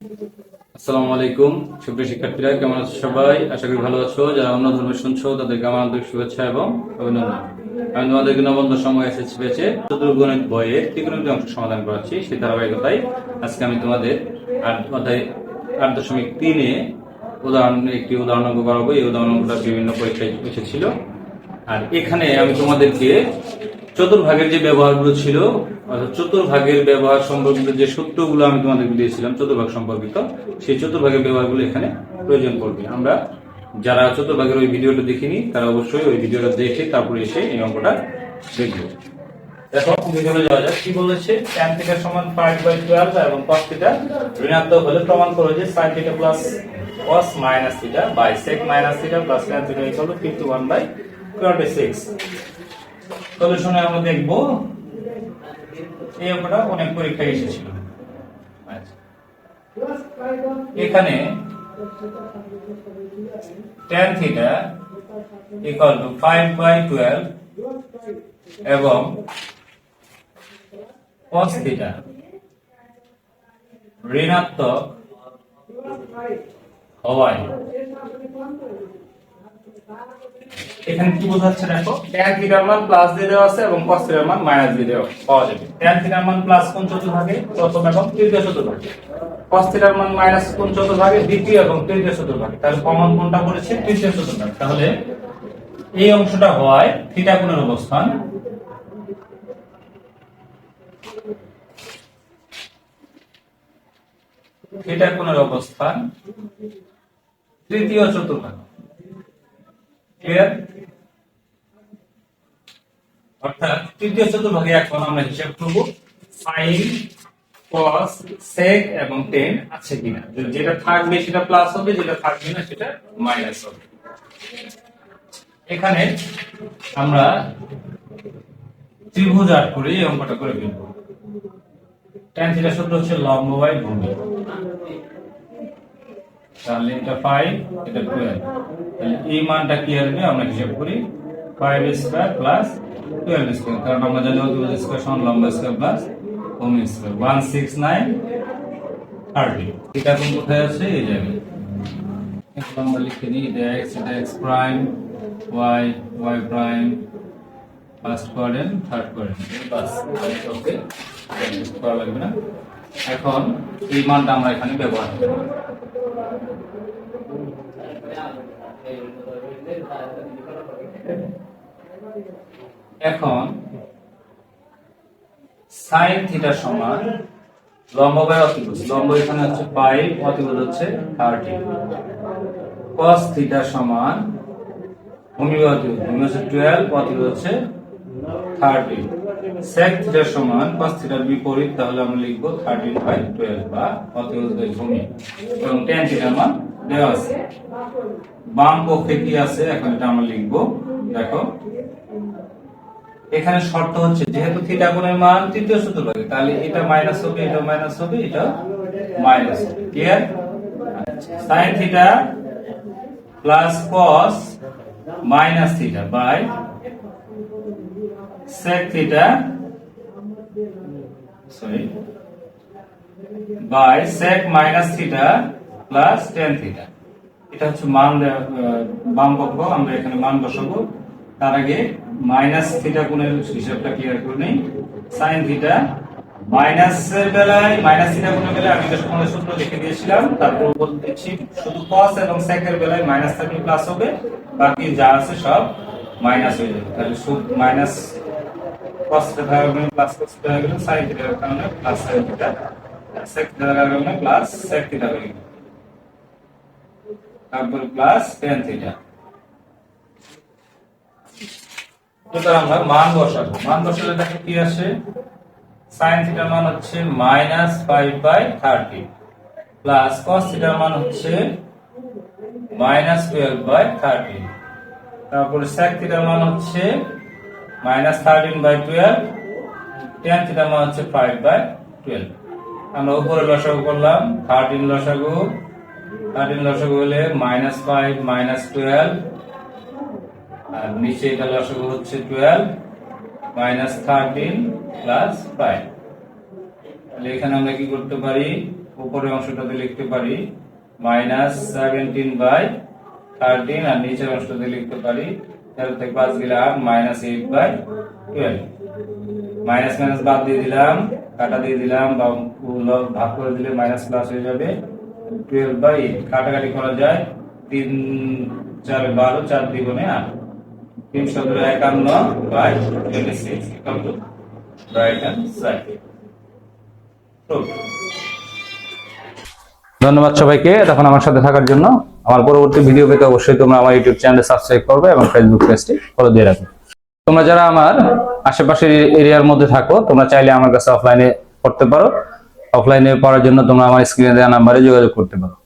আসসালামু আলাইকুম। সুপ্রিয় শিক্ষার্থীরা, কেমন আছো সবাই? আশা করি ভালো আছো। যারা অন্য ধর্মে শুনছো, তাদেরকে আমার আন্তরিক শুভেচ্ছা এবং অভিনন্দন। আমি তোমাদেরকে নবন্ধ সময় এসেছি চতুর্গণিত বইয়ের অংশ সমাধান করাচ্ছি সেই ধারাবাহিকতায় আজকে আমি তোমাদের আট অধ্যায় আট দশমিক তিনে উদাহরণ, একটি উদাহরণ অঙ্ক করাবো। এই উদাহরণ বিভিন্ন পরীক্ষায় এসেছিল। আর এখানে আমি তোমাদেরকে চতুর্ভাগের যে ব্যবহারগুলো ছিল, অর্থাৎ চতুর্ভাগের ব্যবহার সম্পর্কিত যে সূত্রগুলো আমি তোমাদেরকে দিয়েছিলাম, চতুর্ভাগ সম্পর্কিত, সেই চতুর্ভাগের ব্যবহারগুলো এখানে প্রয়োজন পড়বে। আমরা যারা চতুর্ভাগের ওই ভিডিওটা দেখিনি, তারা অবশ্যই ওই ভিডিওটা দেখে তারপরে এসে এই অঙ্কটা দেখবে। যাওয়া যাক। বলেছে? সমান 5 বাই 12 এবং ঋণাত্মক হলে প্রমাণ plus minus by plus tan theta equal to 51 by 26 সলিউশনে আমরা দেখব এই অঙ্কটা অনেক পরীক্ষায় এসেছিল আচ্ছা। এখানে tan theta equal to 5 by 12 এবং cos থিটা ঋণাত্মক হওয়ায় এখানে কি বোঝাচ্ছে দেখো? tan থিটার মান প্লাস দিয়ে দেওয়া আছে এবং cos থিটার মান মাইনাস দিয়ে দেওয়া পাওয়া যাবে। tan থিটার মান প্লাস কোন চতুর্ভাগে প্রথম এবং তৃতীয় চতুর্ভাগে। cos থিটার মান মাইনাস কোন চতুর্ভাগে দ্বিতীয় এবং তৃতীয় চতুর্ভাগে। তাহলে কমন কোনটা পড়েছে তৃতীয় চতুর্ভাগ। তাহলে এই অংশটা হয় থিটা কোণের অবস্থান। থিটা কোণের অবস্থান তৃতীয় চতুর্ভাগ। ক্লিয়ার অর্থাৎ তৃতীয় চতুর্ভাগে এখন আমরা হিসাব করব সাইন cos sec এবং tan আছে কিনা। যেটা থাকবে সেটা প্লাস হবে, যেটা থাকবে না সেটা মাইনাস হবে। এখানে আমরা ত্রিভুজ আট করে এই অঙ্কটা করে ফেলব। tan থিটা সূত্র হচ্ছে লম্ব বাই ভূমি। তাহলে এটা 5 এটা 12 তাহলে এই মানটা কি আসবে আমরা হিসাব করি 5 স্কয়ার প্লাস 12 স্কয়ার কারণ আমরা জানি অতিভুজ স্কয়ার সমান লম্ব স্কয়ার প্লাস ভূমি স্কয়ার 169 30 এটা কোন কোথায় আছে এই জায়গায় এখন আমরা লিখে নিই এটা x এটা x prime y y prime first quadrant third quadrant বাস ওকে করা লাগবে না এখন এই মানটা আমরা এখানে ব্যবহার করব এখন সাইন থিটা সমান লম্ব বাই অতিভুজ। লম্ব এখানে হচ্ছে পাই অতিভুজ হচ্ছে থার্টি। কস থিটা সমান ভূমি ভূমি হচ্ছে টুয়েলভ অতিভুজ হচ্ছে থার্টি সেক থিটার সমান কস থিটার বিপরীত, তাহলে আমরা লিখব থার্টিন বাই টুয়েলভ বা অতিভুজ ভূমি। এবং টেন থিটার মান বাম পক্ষে কি আছে? এখন এটা আমরা লিখব। দেখো। এখানে শর্ত হচ্ছে, যেহেতু থিটা কোণের মান তৃতীয় চতুর্ভাগে, তাহলে এটা মাইনাস হবে, এটা মাইনাস হবে, এটা minus clear sine theta plus cos minus theta by sec theta, sorry, by sec minus theta plus tan theta এটা হচ্ছে মান বাম পক্ষ আমরা এখানে মান বসাবো। তার আগে মাইনাস থিটা কোণের হিসাবটা ক্লিয়ার করে নেই। sin থিটা মাইনাস এর বেলায় মাইনাস থিটা কোণের বেলায় আমি সূত্র লিখে দিয়েছিলাম। তারপর বলতেছি শুধু cos এবং এর বেলায় মাইনাস থাকলে প্লাস হবে। বাকি যা আছে সব মাইনাস হয়ে যাবে। তাহলে শুধু মাইনাস cos থিটা থাকার কারণে প্লাস cos থিটা হয়ে গেল, sin কারণে plus sin theta theta plus theta হয়ে তারপর প্লাস tan থিটা আমরা মান বসাবো। মান বসালে দেখো কি আসে? sin থিটার মান হচ্ছে minus five by thirty plus cos থিটার মান হচ্ছে মাইনাস টুয়েলভ বাই থার্টি তারপরে sec থিটার মান হচ্ছে minus thirteen by twelve tan থিটার মান হচ্ছে ফাইভ বাই টুয়েলভ আমরা উপরে লসাগু করলাম থার্টিন লসাগু। থার্টিন লসাগু হলে মাইনাস ফাইভ মাইনাস টুয়েলভ আর নিচে এটা লসাগু হচ্ছে twelve minus thirteen plus five তাহলে এখানে আমরা কি করতে পারি? উপরের অংশটাতে লিখতে পারি মাইনাস সেভেন্টিন বাই থার্টিন আর নিচের অংশটাতে লিখতে পারি তেরো থেকে পাঁচ গেলে আট minus eight by twelve minus minus বাদ দিয়ে দিলাম, কাটা দিয়ে দিলাম, বা ভাগ করে দিলে মাইনাস প্লাস হয়ে যাবে। টুয়েলভ বাই এইট কাটাকাটি করা যায় তিন, চার, বারো, চার দ্বিগুণে আট। তিন সতেরো একান্ন by twenty six equal to right hand side ধন্যবাদ সবাইকে তখন আমার সাথে থাকার জন্য। আমার পরবর্তী ভিডিও পেতে অবশ্যই তোমরা আমার ইউটিউব চ্যানেলে সাবস্ক্রাইব করবে এবং ফেসবুক পেজটি ফলো দিয়ে রাখবে। তোমরা যারা আমার আশেপাশের এরিয়ার মধ্যে থাকো, তোমরা চাইলে আমার কাছে অফলাইনে পড়তে পারো। অফলাইনে পড়ার জন্য তোমরা আমার স্ক্রিনে দেওয়া নাম্বারে যোগাযোগ করতে পারো।